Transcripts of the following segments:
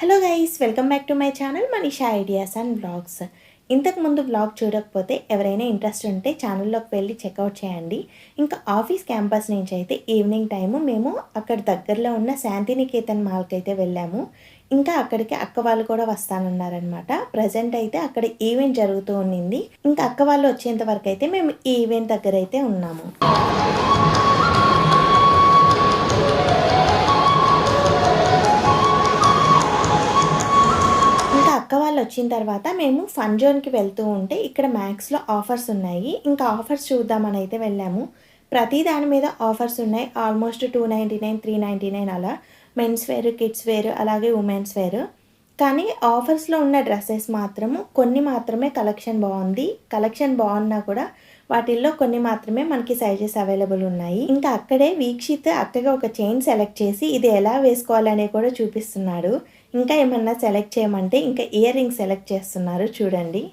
Hello guys welcome back to my channel Manisha ideas and blogs ఇంతకు ముందు blog చూడకపోతే ఎవరైనా ఇంట్రెస్ట్ ఉంటే ఛానల్లోకి వెళ్ళి చెక్అవుట్ చేయండి. ఇంకా ఆఫీస్ క్యాంపస్ నుంచి అయితే ఈవినింగ్ టైము మేము అక్కడ దగ్గరలో ఉన్న శాంతినికేతన్ మాల్కి అయితే వెళ్ళాము. ఇంకా అక్కడికి అక్క వాళ్ళు కూడా వస్తానన్నారనమాట ప్రజెంట్ అయితే అక్కడ ఈవెంట్ జరుగుతూ ఉండింది. ఇంకా అక్క వాళ్ళు వచ్చేంత వరకు అయితే మేము ఈ ఈవెంట్ దగ్గర అయితే ఉన్నాము. వచ్చిన తర్వాత మేము ఫన్ జోన్కి వెళ్తూ ఉంటే ఇక్కడ మ్యాక్స్లో ఆఫర్స్ ఉన్నాయి. ఇంకా ఆఫర్స్ చూద్దామని అయితే వెళ్ళాము. ప్రతి దాని మీద ఆఫర్స్ ఉన్నాయి. Almost two ninety nine three ninety nine అలా. మెన్స్ వేర్ కిడ్స్ వేర్ అలాగే ఉమెన్స్ వేర్ కానీ ఆఫర్స్లో ఉన్న డ్రెస్సెస్ మాత్రము కొన్ని మాత్రమే కలెక్షన్ బాగుంది. కలెక్షన్ బాగున్నా కూడా వాటిల్లో కొన్ని మాత్రమే మనకి సైజెస్ అవైలబుల్ ఉన్నాయి. ఇంకా అక్కడే వీక్షిత్ అక్కగా ఒక చైన్ సెలెక్ట్ చేసి ఇది ఎలా వేసుకోవాలనే కూడా చూపిస్తున్నాడు. ఇంకా ఏమన్నా సెలెక్ట్ చేయమంటే ఇంకా ఇయర్ రింగ్ సెలెక్ట్ చేస్తున్నారు చూడండి.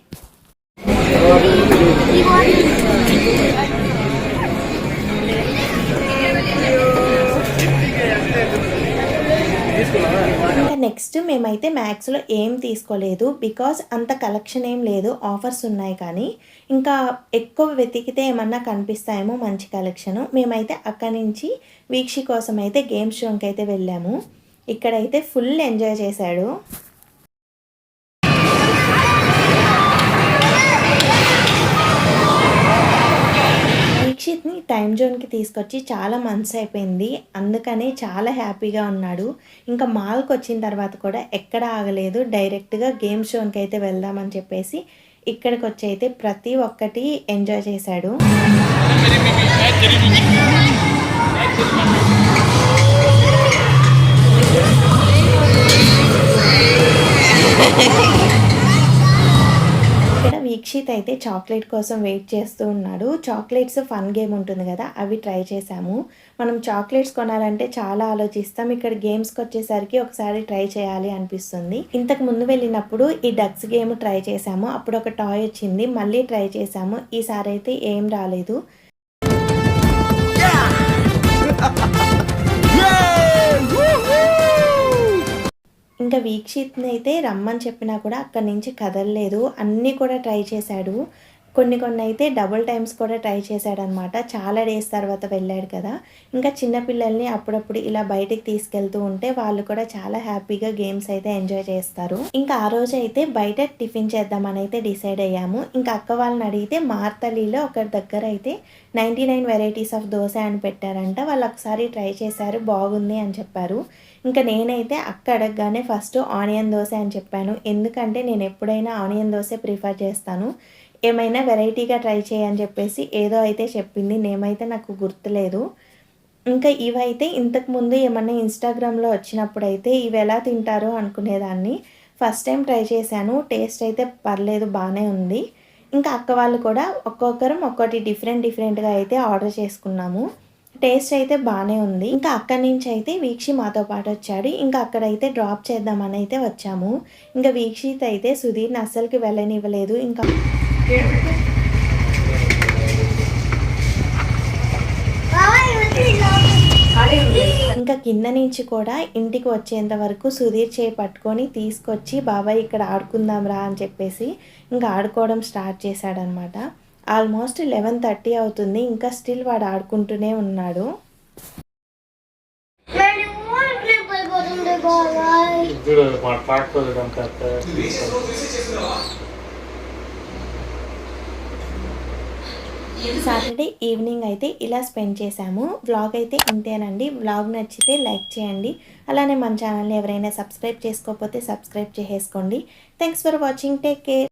తీసుకున్నా నెక్స్ట్ మేమైతే మ్యాక్స్లో ఏం తీసుకోలేదు. బికాస్ అంత కలెక్షన్ ఏం లేదు. ఆఫర్స్ ఉన్నాయి కానీ ఇంకా ఎక్కువ వెతికితే ఏమన్నా కనిపిస్తాయేమో మంచి కలెక్షన్. మేమైతే అక్కడి నుంచి వీక్షి కోసం అయితే గేమ్స్ షోకి అయితే వెళ్ళాము. ఇక్కడైతే ఫుల్ ఎంజాయ్ చేశాడు. టైం జోన్కి తీసుకొచ్చి చాలా మంత్స్ అయిపోయింది. అందుకనే చాలా హ్యాపీగా ఉన్నాడు. ఇంకా మాల్కి వచ్చిన తర్వాత కూడా ఎక్కడ ఆగలేదు. డైరెక్ట్గా గేమ్ షోన్కి అయితే వెళ్దామని చెప్పేసి ఇక్కడికి వచ్చి అయితే ప్రతి ఒక్కటి ఎంజాయ్ చేశాడు. ఇక్కడ దీక్షిత్ అయితే చాక్లెట్ కోసం వెయిట్ చేస్తూ ఉన్నాడు. చాక్లెట్స్ ఫన్ గేమ్ ఉంటుంది కదా అవి ట్రై చేశాము. మనం చాక్లెట్స్ కొనాలంటే చాలా ఆలోచిస్తాం. ఇక్కడ గేమ్స్కి వచ్చేసరికి ఒకసారి ట్రై చేయాలి అనిపిస్తుంది. ఇంతకు ముందు వెళ్ళినప్పుడు ఈ డక్స్ గేమ్ ట్రై చేశాము. అప్పుడు ఒక టాయ్ వచ్చింది. మళ్ళీ ట్రై చేశాము. ఈసారి అయితే ఏం రాలేదు. వీక్షిత్ని అయితే రమ్మని చెప్పినా కూడా అక్కడి నుంచి కదలలేదు. అన్నీ కూడా ట్రై చేశాడు. కొన్ని కొన్ని అయితే డబుల్ టైమ్స్ కూడా ట్రై చేశాడనమాట. చాలా డేస్ తర్వాత వెళ్ళాడు కదా. ఇంకా చిన్నపిల్లల్ని అప్పుడప్పుడు ఇలా బయటికి తీసుకెళ్తూ ఉంటే వాళ్ళు కూడా చాలా హ్యాపీగా గేమ్స్ అయితే ఎంజాయ్ చేస్తారు. ఇంకా ఆ రోజు అయితే బయట టిఫిన్ చేద్దామని అయితే డిసైడ్ అయ్యాము. ఇంకా అక్క వాళ్ళని అడిగితే మార్తలీలో ఒకరి దగ్గర అయితే ninety nine varieties of dosa అని పెట్టారంట. వాళ్ళు ఒకసారి ట్రై చేశారు బాగుంది అని చెప్పారు. ఇంకా నేనైతే అక్క అడగగానే ఫస్ట్ ఆనియన్ దోశ అని చెప్పాను. ఎందుకంటే నేను ఎప్పుడైనా ఆనియన్ దోశ ప్రిఫర్ చేస్తాను. ఏమైనా వెరైటీగా ట్రై చేయని చెప్పేసి ఏదో అయితే చెప్పింది. నేమైతే నాకు గుర్తులేదు. ఇంకా ఇవైతే ఇంతకుముందు ఏమన్నా ఇన్స్టాగ్రామ్లో వచ్చినప్పుడు అయితే ఇవి ఎలా తింటారో అనుకునేదాన్ని. ఫస్ట్ టైం ట్రై చేశాను. టేస్ట్ అయితే పర్లేదు బాగానే ఉంది. ఇంకా అక్క వాళ్ళు కూడా ఒక్కొక్కరం ఒక్కొక్కటి డిఫరెంట్ డిఫరెంట్గా అయితే ఆర్డర్ చేసుకున్నాము. టేస్ట్ అయితే బాగానే ఉంది. ఇంకా అక్కడి నుంచి అయితే వీక్షి మాతో పాటు వచ్చాడు. ఇంకా అక్కడైతే డ్రాప్ చేద్దామని అయితే వచ్చాము. ఇంకా వీక్షిత్ అయితే సుధీర్ని అస్సలకి వెళ్ళనివ్వలేదు. ఇంకా ఇంకా కింద నుంచి కూడా ఇంటికి వచ్చేంత వరకు సుధీర్ చేయి పట్టుకొని తీసుకొచ్చి బాబాయ్ ఇక్కడ ఆడుకుందాం రా అని చెప్పేసి ఇంకా ఆడుకోవడం స్టార్ట్ చేశాడనమాట. ఆల్మోస్ట్ లెవెన్ థర్టీ అవుతుంది. ఇంకా స్టిల్ వాడు ఆడుకుంటూనే ఉన్నాడు. ఇప్పుడు సాటర్డే ఈవినింగ్ అయితే ఇలా స్పెండ్ చేశాము. వ్లాగ్ అయితే ఇంతేనండి. వ్లాగ్ నచ్చితే లైక్ చేయండి. అలానే మన ఛానల్ని ఎవరైనా సబ్స్క్రైబ్ చేసుకోకపోతే సబ్స్క్రైబ్ చేసేసుకోండి. Thanks for watching take care